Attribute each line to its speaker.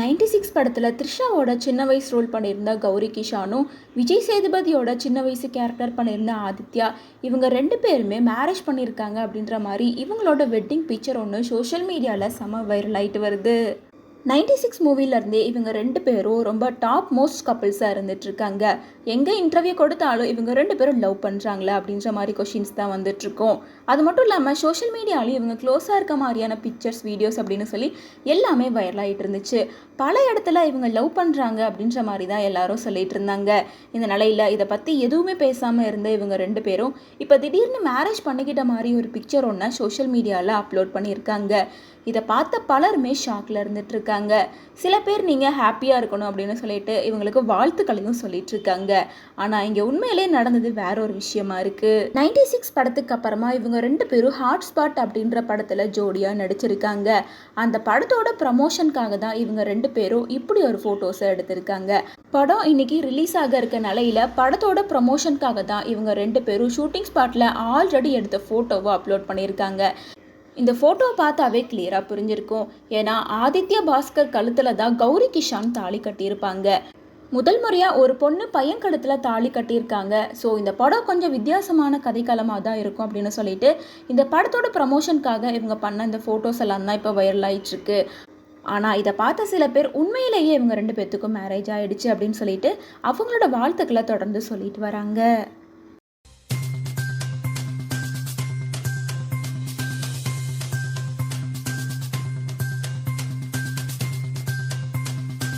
Speaker 1: Ninety six படத்தில் த்ரிஷாவோட சின்ன வயசு ரோல் பண்ணியிருந்த கௌரி கிஷானும் விஜய் சேதுபதியோட சின்ன வயசு கேரக்டர் பண்ணியிருந்த ஆதித்யா இவங்க ரெண்டு பேருமே மேரேஜ் பண்ணியிருக்காங்க அப்படின்ற மாதிரி இவங்களோட வெட்டிங் பிக்சர் ஒன்று சோஷியல் மீடியாவில் செம வைரல் ஆயிட்டு வருது. நைன்டி சிக்ஸ் மூவிலேருந்தே இவங்க ரெண்டு பேரும் ரொம்ப டாப் மோஸ்ட் கப்பிள்ஸாக இருந்துட்டுருக்காங்க எங்கே இன்டர்வியூ கொடுத்தாலும் இவங்க ரெண்டு பேரும் லவ் பண்ணுறாங்களா அப்படின்ற மாதிரி கொஷின்ஸ் தான் வந்துட்டுருக்கோம் அது மட்டும் இல்லாமல் சோஷியல் மீடியாலையும் இவங்க க்ளோஸாக இருக்க மாதிரியான பிக்சர்ஸ் வீடியோஸ் அப்படின்னு சொல்லி எல்லாமே வைரலாகிட்டு இருந்துச்சு. பல இடத்துல இவங்க லவ் பண்ணுறாங்க அப்படின்ற மாதிரி தான் எல்லாரும் சொல்லிட்டு இருந்தாங்க. இந்த நிலையில் இதை பற்றி எதுவுமே பேசாமல் இருந்த இவங்க ரெண்டு பேரும் இப்போ திடீர்னு மேரேஜ் பண்ணிக்கிட்ட மாதிரி ஒரு பிக்சர் ஒன்று சோஷியல் மீடியாவில் அப்லோட் பண்ணியிருக்காங்க. இதை பார்த்த பலருமே ஷாக்கில் இருந்துட்டு இருக்காங்க சில பேர் நீங்கள் ஹாப்பியாக இருக்கணும் அப்படின்னு சொல்லிட்டு இவங்களுக்கு வாழ்த்துக்களையும் சொல்லிட்டு இருக்காங்க ஆனால் இங்கே உண்மையிலே நடந்தது வேற ஒரு விஷயமா இருக்குது நைன்டி சிக்ஸ் படத்துக்கு அப்புறமா இவங்க ரெண்டு பேரும் ஹாட் ஸ்பாட் அப்படின்ற படத்தில் ஜோடியாக நடிச்சிருக்காங்க. அந்த படத்தோட ப்ரமோஷனுக்காக தான் இவங்க ரெண்டு பேரும் இப்படி ஒரு ஃபோட்டோஸை எடுத்திருக்காங்க. படம் இன்னைக்கு ரிலீஸ் ஆக இருக்க நிலையில் படத்தோட ப்ரமோஷனுக்காக தான் இவங்க ரெண்டு பேரும் ஷூட்டிங் ஸ்பாட்டில் ஆல்ரெடி எடுத்த ஃபோட்டோவை அப்லோட் பண்ணியிருக்காங்க. இந்த ஃபோட்டோவை பார்த்தாவே கிளியராக புரிஞ்சிருக்கும். ஏன்னா ஆதித்ய பாஸ்கர் கழுத்தில் தான் கௌரி கிஷான் தாலி கட்டியிருப்பாங்க. முதல் முறையாக ஒரு பொண்ணு பையன் கழுத்தில் தாலி கட்டியிருக்காங்க. ஸோ இந்த படம் கொஞ்சம் வித்தியாசமான கதைக்களமாக தான் இருக்கும் அப்படின்னு சொல்லிட்டு இந்த படத்தோட ப்ரமோஷனுக்காக இவங்க பண்ண இந்த ஃபோட்டோஸ் எல்லாம் தான் இப்போ வைரல் ஆயிட்டுருக்கு. ஆனால் இதை பார்த்த சில பேர் உண்மையிலேயே இவங்க ரெண்டு பேர்த்துக்கும் மேரேஜ் ஆகிடுச்சு அப்படின்னு சொல்லிட்டு அவங்களோட வாழ்த்துக்களை தொடர்ந்து சொல்லிட்டு வராங்க.